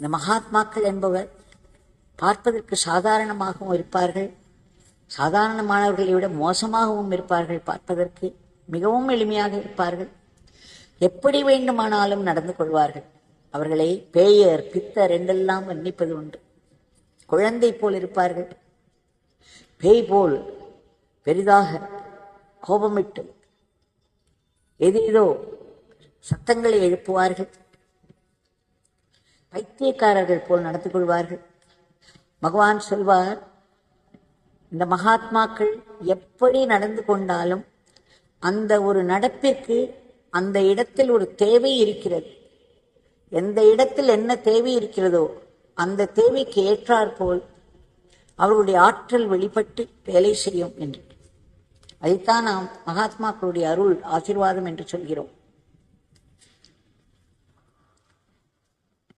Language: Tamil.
இந்த மகாத்மாக்கள் என்பவர் பார்ப்பதற்கு சாதாரணமாகவும் இருப்பார்கள். சாதாரணமானவர்களை விட மோசமாகவும் இருப்பார்கள். பார்ப்பதற்கு மிகவும் எளிமையாக இருப்பார்கள். எப்படி வேண்டுமானாலும் நடந்து கொள்வார்கள். அவர்களை பேயர் பித்தர் என்றெல்லாம் வர்ணிப்பது உண்டு. குழந்தை போல் இருப்பார்கள். பேய் போல் பெரிதாக கோபமிட்டு எதேதோ சத்தங்களை எழுப்புவார்கள். பைத்தியக்காரர்கள் போல் நடந்து கொள்வார்கள் பகவான் சொல்வார் இந்த மகாத்மாக்கள் எப்படி நடந்து கொண்டாலும் அந்த ஒரு நடப்பிற்கு அந்த இடத்தில் ஒரு தேவை இருக்கிறது. எந்த இடத்தில் என்ன தேவை இருக்கிறதோ அந்த தேவைக்கு ஏற்றாற்போல் அவர்களுடைய ஆற்றல் வெளிப்பட்டு வேலை செய்யும் என்று. அதைத்தான் நாம் மகாத்மாக்களுடைய அருள் ஆசிர்வாதம் என்று சொல்கிறோம்.